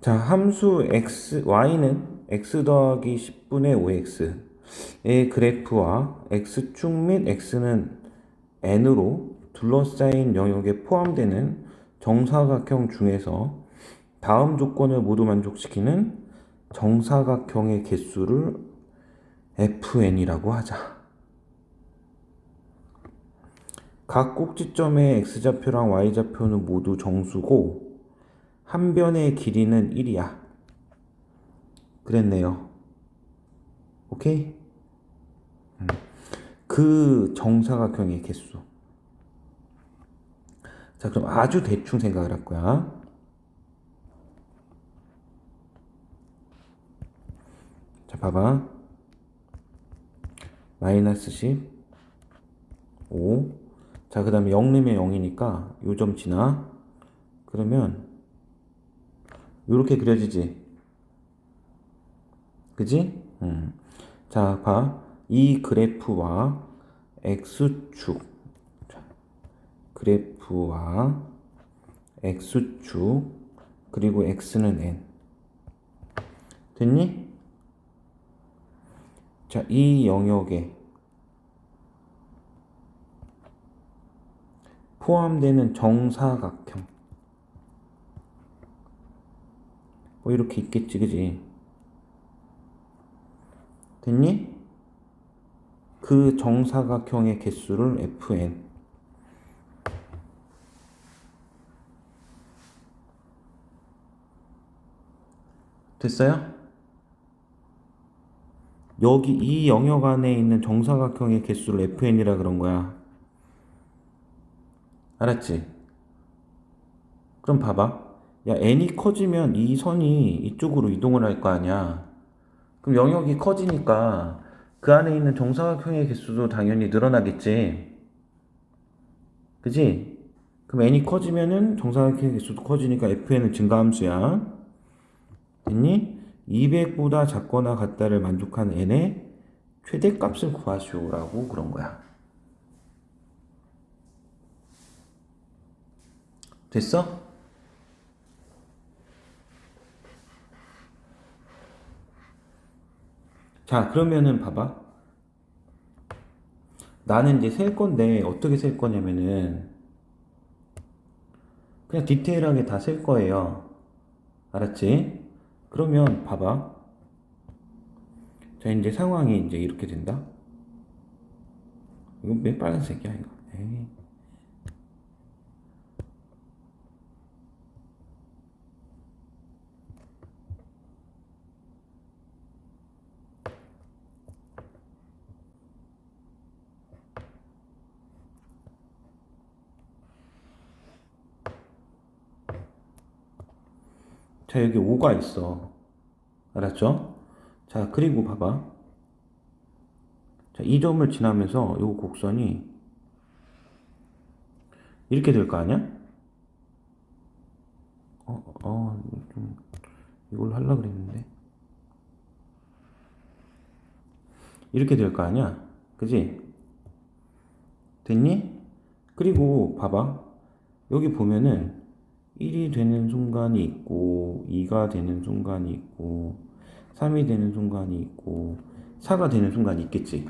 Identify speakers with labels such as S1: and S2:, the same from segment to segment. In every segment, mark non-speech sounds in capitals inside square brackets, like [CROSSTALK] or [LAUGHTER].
S1: 자, 함수 x, y는 x 더하기 10분의 5x의 그래프와 x축 및 x는 n으로 둘러싸인 영역에 포함되는 정사각형 중에서 다음 조건을 모두 만족시키는 정사각형의 개수를 fn이라고 하자. 각 꼭지점의 x좌표랑 y좌표는 모두 정수고 한 변의 길이는 1이야. 그랬네요. 오케이? 음. 그 정사각형의 개수. 자, 그럼 아주 대충 생각을 할 거야. 자, 봐봐. 마이너스 10, 5. 자, 그 다음에 0 넣으면 0이니까 요 점 지나. 그러면 요렇게 그려지지. 그지? 음. 자, 봐. 이 그래프와 x축. 자, 그래프와 x축. 그리고 x는 n. 됐니? 자, 이 영역에 포함되는 정사각형. 뭐 이렇게 있겠지, 그지? 됐니? 그 정사각형의 개수를 fn. 됐어요? 여기 이 영역 안에 있는 정사각형의 개수를 fn이라 그런 거야. 알았지? 그럼 봐봐. 야, n이 커지면 이 선이 이쪽으로 이동을 할 거 아니야. 그럼 영역이 커지니까 그 안에 있는 정사각형의 개수도 당연히 늘어나겠지. 그지? 그럼 n이 커지면은 정사각형의 개수도 커지니까 fn은 증가함수야. 됐니? 200보다 작거나 같다를 만족한 n의 최대값을 구하시오라고 그런 거야. 됐어? 자, 그러면은 봐봐. 나는 이제 셀 건데 어떻게 셀 거냐면은 그냥 디테일하게 다 셀 거예요. 알았지? 그러면 봐봐. 자, 이제 상황이 이제 이렇게 된다. 이거 왜 빨간색이야, 이거? 에이. 자, 여기 5가 있어. 알았죠? 자, 그리고 봐봐. 자, 이 점을 지나면서 요 곡선이 이렇게 될 거 아니야? 어, 어, 좀, 이걸로 하려고 그랬는데. 이렇게 될 거 아니야? 그지? 됐니? 그리고 봐봐. 여기 보면은 1이 되는 순간이 있고 2가 되는 순간이 있고 3이 되는 순간이 있고 4가 되는 순간이 있겠지.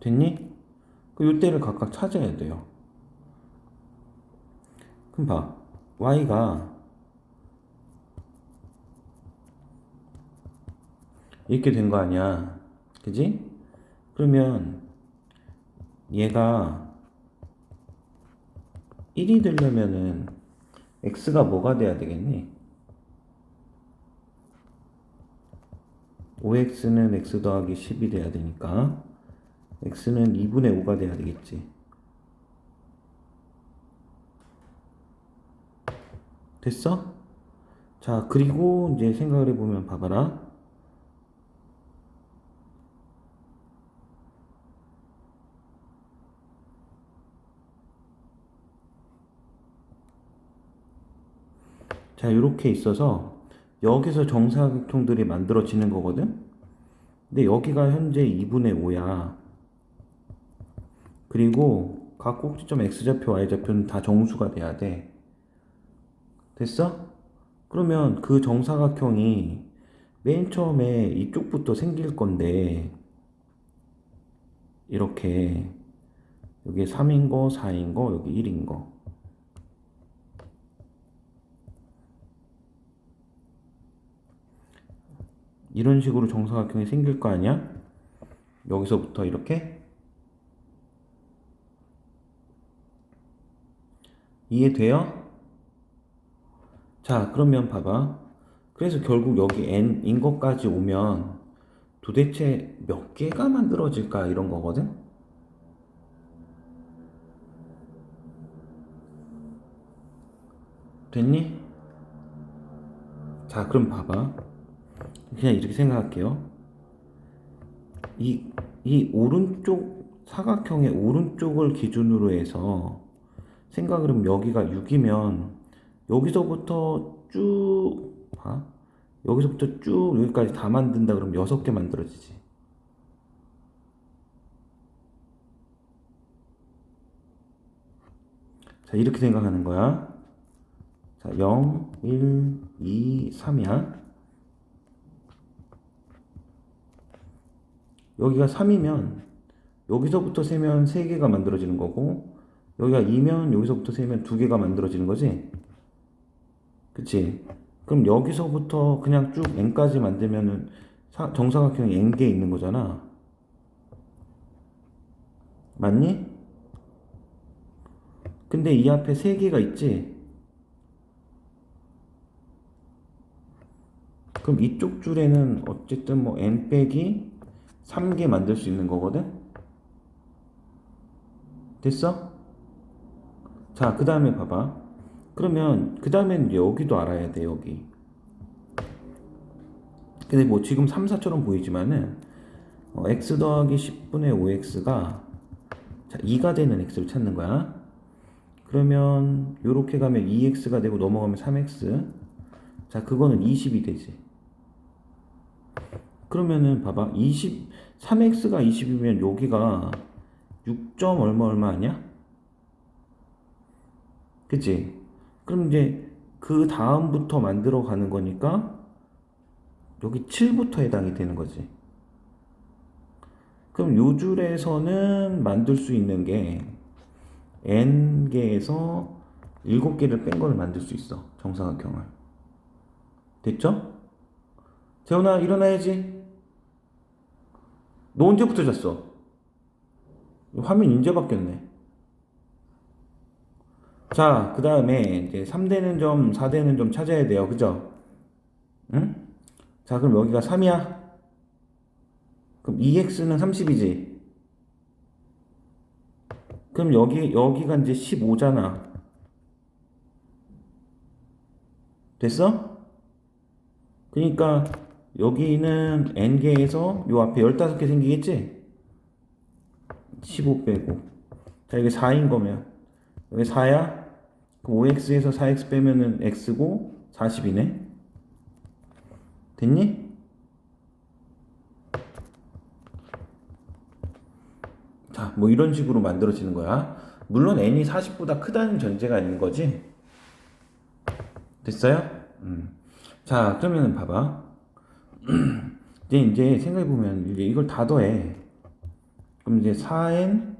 S1: 됐니? 그 요때를 각각 찾아야 돼요. 그럼 봐. y가 이렇게 된 거 아니야. 그지? 그러면 얘가 1이 되려면은 x가 뭐가 돼야 되겠니? 5x는 x 더하기 10이 돼야 되니까 x는 2분의 5가 돼야 되겠지. 됐어? 자, 그리고 이제 생각을 해보면 봐봐라. 자, 이렇게 있어서 여기서 정사각형들이 만들어지는 거거든? 근데 여기가 현재 2분의 5야. 그리고 각 꼭지점 x좌표, y좌표는 다 정수가 돼야 돼. 됐어? 그러면 그 정사각형이 맨 처음에 이쪽부터 생길 건데, 이렇게, 여기 3인 거, 4인 거, 여기 1인 거. 이런 식으로 정사각형이 생길 거 아니야? 여기서부터 이렇게 이해돼요? 자, 그러면 봐봐. 그래서 결국 여기 n인 것까지 오면 도대체 몇 개가 만들어질까 이런 거거든? 됐니? 자, 그럼 봐봐. 그냥 이렇게 생각할게요. 이, 이 오른쪽, 사각형의 오른쪽을 기준으로 해서 생각을 하면 여기가 6이면 여기서부터 쭉, 봐. 여기서부터 쭉 여기까지 다 만든다 그러면 6개 만들어지지. 자, 이렇게 생각하는 거야. 자, 0, 1, 2, 3이야. 여기가 3이면 여기서부터 세면 3개가 만들어지는 거고 여기가 2면 여기서부터 세면 2개가 만들어지는 거지? 그치? 그럼 여기서부터 그냥 쭉 n까지 만들면은 사- 정사각형이 n개 있는 거잖아. 맞니? 근데 이 앞에 3개가 있지? 그럼 이쪽 줄에는 어쨌든 뭐 n 빼기 3개 만들 수 있는 거거든? 됐어? 자, 그 다음에 봐봐. 그러면, 그 다음엔 여기도 알아야 돼, 여기. 근데 뭐 지금 3, 4처럼 보이지만은, 어, x 더하기 10분의 5x가, 자, 2가 되는 x를 찾는 거야. 그러면, 요렇게 가면 2x가 되고 넘어가면 3x. 자, 그거는 20이 되지. 그러면은 봐봐 20 3x가 20이면 여기가 6점 얼마 얼마 아니야? 그치? 그럼 이제 그 다음부터 만들어 가는 거니까 여기 7부터 해당이 되는 거지. 그럼 요 줄에서는 만들 수 있는 게 n개에서 7개를 뺀 걸 만들 수 있어. 정사각형을. 됐죠? 재훈아 일어나야지. 너 언제부터 잤어? 화면 이제 바뀌었네. 자, 그 다음에 이제 3되는 점, 4되는 점 찾아야 돼요. 그죠? 응? 자, 그럼 여기가 3이야. 그럼 2x는 30이지. 그럼 여기, 여기가 이제 15잖아. 됐어? 그러니까 여기는 n개에서 요 앞에 15개 생기겠지? 15 빼고 자 이게 4인 거면 여기 4야? 그럼 5x에서 4x 빼면은 x고 40이네 됐니? 자 뭐 이런 식으로 만들어지는 거야 물론 n이 40보다 크다는 전제가 있는 거지 됐어요? 음. 자 그러면 봐봐 [CLEARS THROAT] 이제 이제 생각해 보면 이제 이걸 다 더해. 그럼 이제 4n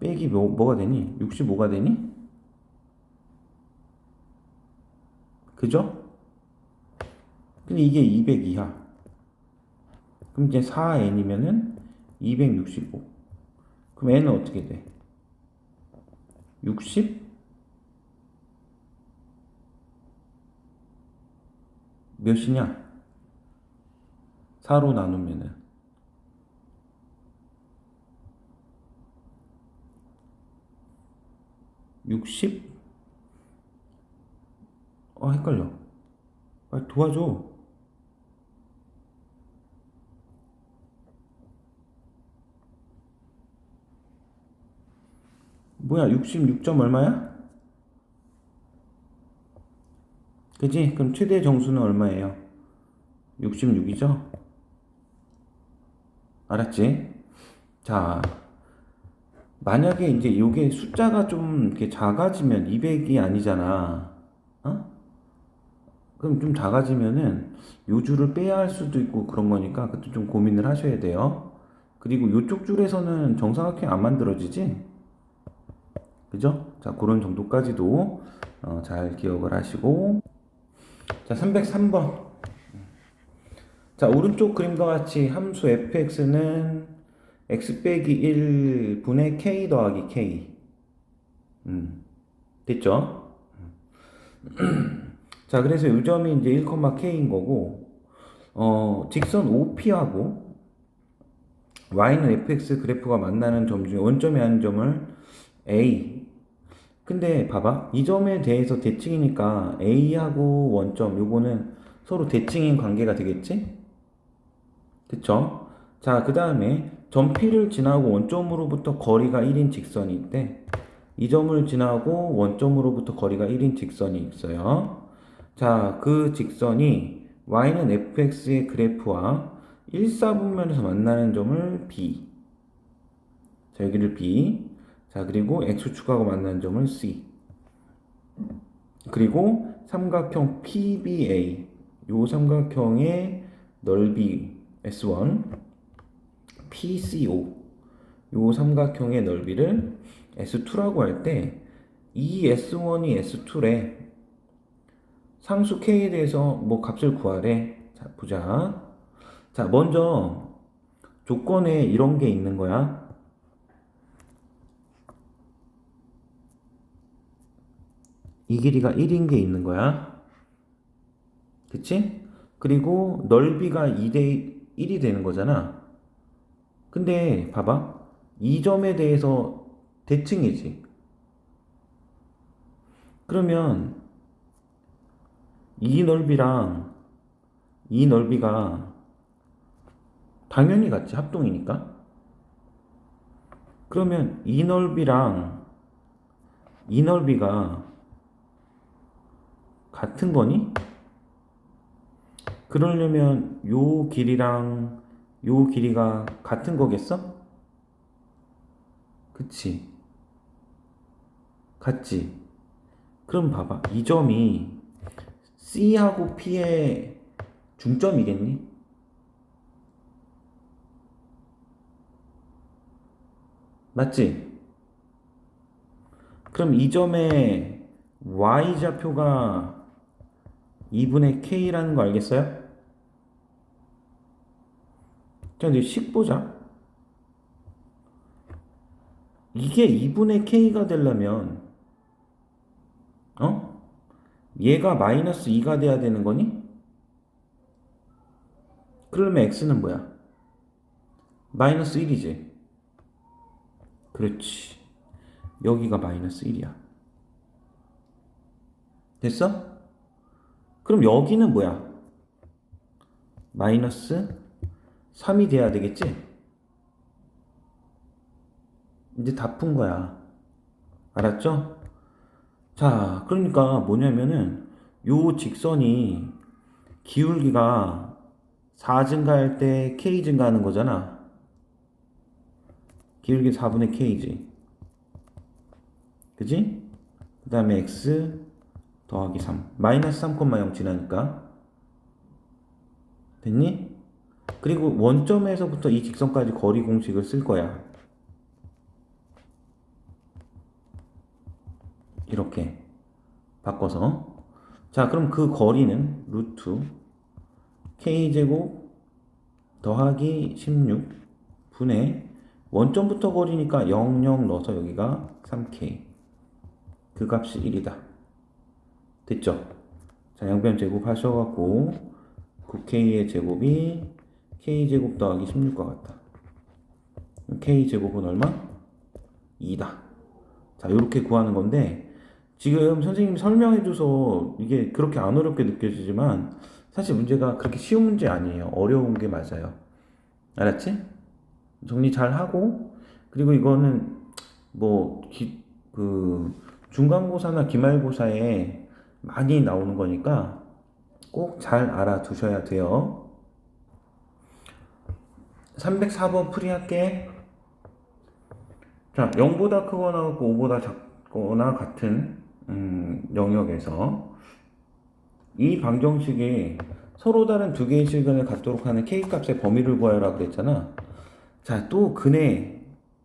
S1: 빼기 뭐, 뭐가 되니? 65가 되니? 그죠? 근데 이게 202야. 그럼 이제 4n이면은 265. 그럼 n은 어떻게 돼? 60? 몇이냐? 4로 나누면은 60? 어 헷갈려 빨리 도와줘 뭐야 66점 얼마야? 그지? 그럼 최대 정수는 얼마예요? 66이죠? 알았지? 자, 만약에 이제 이게 숫자가 좀 이렇게 작아지면 200이 아니잖아. 어? 그럼 좀 작아지면은 요 줄을 빼야 할 수도 있고 그런 거니까 그것도 좀 고민을 하셔야 돼요. 그리고 요쪽 줄에서는 정사각형 안 만들어지지? 그죠? 자, 그런 정도까지도 어, 잘 기억을 하시고 자, 303번. 자, 오른쪽 그림과 같이 함수 fx는 x 빼기 1분의 k 더하기 k. 음, 됐죠? [CLEARS THROAT] 자, 그래서 이 점이 이제 1,k인 거고, 어, 직선 OP하고 y는 fx 그래프가 만나는 점 중에 원점에 한 점을 a. 근데 봐봐. 이 점에 대해서 대칭이니까 a하고 원점, 요거는 서로 대칭인 관계가 되겠지? 그쵸? 자, 그 다음에 점 P를 지나고 원점으로부터 거리가 1인 직선이 있대. 이 점을 지나고 원점으로부터 거리가 1인 직선이 있어요. 자, 그 직선이 y는 fx의 그래프와 1사분면에서 만나는 점을 B. 자, 여기를 B. 자, 그리고 x축하고 만나는 점을 C. 그리고 삼각형 PBA. 요 삼각형의 넓이 S1, PCO. 요 삼각형의 넓이를 S2라고 할 때 이 S1이 S2래. 상수 K에 대해서 뭐 값을 구하래. 자, 보자. 자, 먼저 조건에 이런 게 있는 거야. 이 길이가 1인 게 있는 거야. 그치? 그리고 넓이가 2대 1이 되는 거잖아. 근데 봐봐. 이 점에 대해서 대칭이지. 그러면 이 넓이랑 이 넓이가 당연히 같지. 합동이니까. 그러면 이 넓이랑 이 넓이가 같은 거니? 그러려면 요 길이랑 요 길이가 같은 거겠어? 그치? 같지? 그럼 봐봐. 이 점이 C하고 P의 중점이겠니? 맞지? 그럼 이 점의 Y좌표가 2분의 K라는 거 알겠어요? 자, 이제 식 보자. 이게 2분의 K가 되려면, 어? 얘가 마이너스 2가 돼야 되는 거니? 그러면 X는 뭐야? 마이너스 1이지. 그렇지. 여기가 마이너스 1이야. 됐어? 그럼 여기는 뭐야? 마이너스 3이 돼야 되겠지? 이제 다 푼 거야. 알았죠? 자, 그러니까 뭐냐면은 요 직선이 기울기가 4 증가할 때 K 증가하는 거잖아. 기울기 4분의 K지. 그지? 그 다음에 X 더하기 3. 마이너스 3,0 지나니까. 됐니? 그리고 원점에서부터 이 직선까지 거리 공식을 쓸 거야. 이렇게 바꿔서. 자, 그럼 그 거리는 루트 k제곱 더하기 16 분의 원점부터 거리니까 0, 0 넣어서 여기가 3k. 그 값이 1이다. 됐죠? 자, 양변 제곱하셔갖고 9k의 제곱이 k제곱 더하기 16과 같다. k제곱은 얼마? 2다. 자, 이렇게 구하는 건데 지금 선생님이 설명해줘서 이게 그렇게 안 어렵게 느껴지지만 사실 문제가 그렇게 쉬운 문제 아니에요. 어려운 게 맞아요. 알았지? 정리 잘 하고 그리고 이거는 뭐그 중간고사나 기말고사에 많이 나오는 거니까 꼭 잘 알아두셔야 돼요. 304번 풀이할게. 자, 0보다 크거나 같고 5보다 작거나 같은 음, 영역에서 이 방정식이 서로 다른 두 개의 실근을 갖도록 하는 k 값의 범위를 구하라 그랬잖아. 자, 또 근의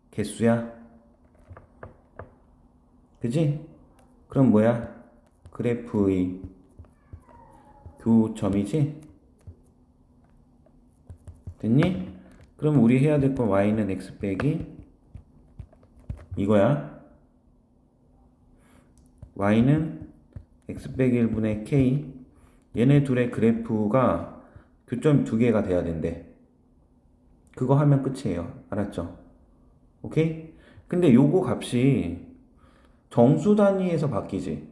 S1: 개수야. 그지? 그럼 뭐야? 그래프의 교점이지? 됐니? 그럼 우리 해야 될 건 y는 x 빼기 이거야. y는 x 빼기 1분의 k 얘네 둘의 그래프가 교점 두 개가 돼야 된대. 그거 하면 끝이에요. 알았죠? 오케이? 근데 요거 값이 정수 단위에서 바뀌지.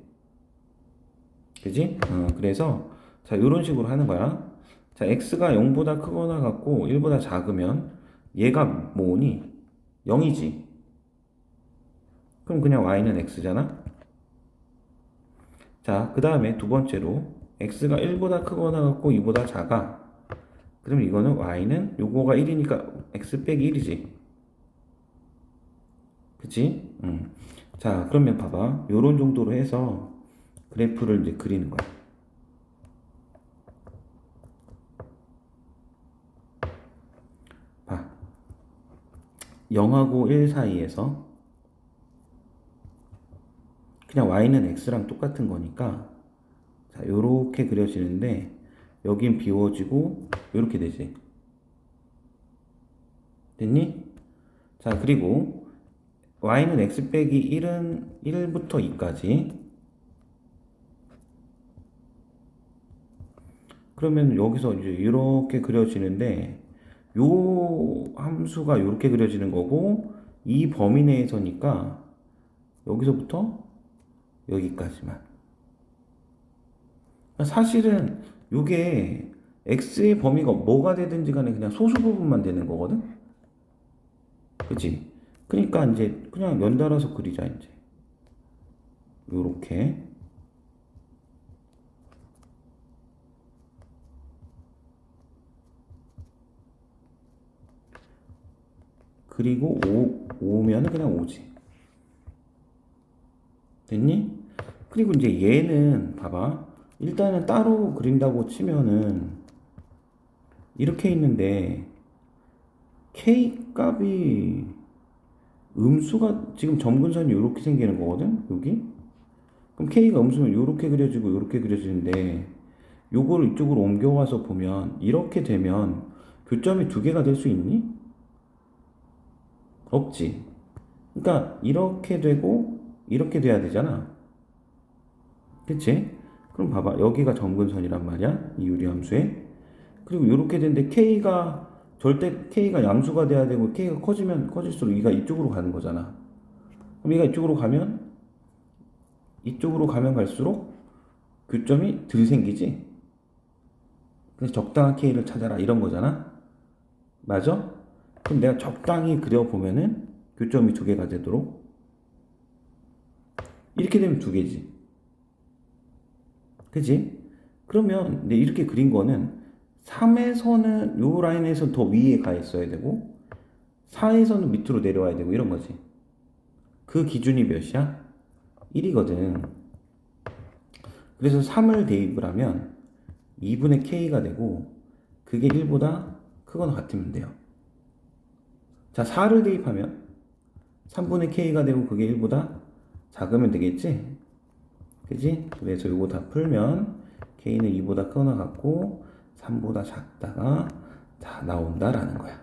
S1: 그지? 어, 그래서 자, 요런 식으로 하는 거야. 자, x가 0보다 크거나 같고 1보다 작으면 얘가 뭐니? 0이지. 그럼 그냥 y는 x잖아. 자, 그 다음에 두 번째로 x가 1보다 크거나 같고 2보다 작아. 그럼 이거는 y는 요거가 1이니까 x 빼기 1이지. 그치? 음. 자, 그러면 봐봐. 요런 정도로 해서 그래프를 이제 그리는 거야. 봐. 0하고 1 사이에서 그냥 y는 x랑 똑같은 거니까 자, 요렇게 그려지는데 여긴 비워지고 요렇게 되지. 됐니? 자, 그리고 y는 x 빼기 1은 1부터 2까지 그러면 여기서 이제 이렇게 그려지는데 요 함수가 이렇게 그려지는 거고 이 범위 내에서니까 여기서부터 여기까지만. 사실은 요게 x의 범위가 뭐가 되든지 간에 그냥 소수 부분만 되는 거거든? 그치? 그러니까 이제 그냥 연달아서 그리자 이제. 요렇게 그리고 5, 5면 그냥 5지. 됐니? 그리고 이제 얘는 봐봐. 일단은 따로 그린다고 치면은 이렇게 있는데 K 값이 음수가 지금 점근선이 이렇게 생기는 거거든 여기 그럼 K가 음수면 이렇게 그려지고 이렇게 그려지는데 요거를 이쪽으로 옮겨와서 보면 이렇게 되면 교점이 두 개가 될 수 있니? 없지. 그러니까 이렇게 되고 이렇게 돼야 되잖아. 그치? 그럼 봐봐. 여기가 점근선이란 말이야. 이 유리함수에. 그리고 이렇게 되는데 K가 절대 K가 양수가 돼야 되고 K가 커지면 커질수록 얘가 이쪽으로 가는 거잖아. 그럼 얘가 이쪽으로 가면 이쪽으로 가면 갈수록 교점이 덜 생기지. 그래서 적당한 K를 찾아라 이런 거잖아. 맞아? 그럼 내가 적당히 그려보면은 교점이 두 개가 되도록 이렇게 되면 두 개지. 그지? 그러면 내 이렇게 그린 거는 3에서는 요 라인에서 더 위에 가 있어야 되고 4에서는 밑으로 내려와야 되고 이런 거지. 그 기준이 몇이야? 1이거든. 그래서 3을 대입을 하면 2분의 k가 되고 그게 1보다 크거나 같으면 돼요. 자, 4를 대입하면 3분의 k가 되고 그게 1보다 작으면 되겠지? 그지? 그래서 이거 다 풀면 k는 2보다 크거나 같고 3보다 작다가 다 나온다라는 거야.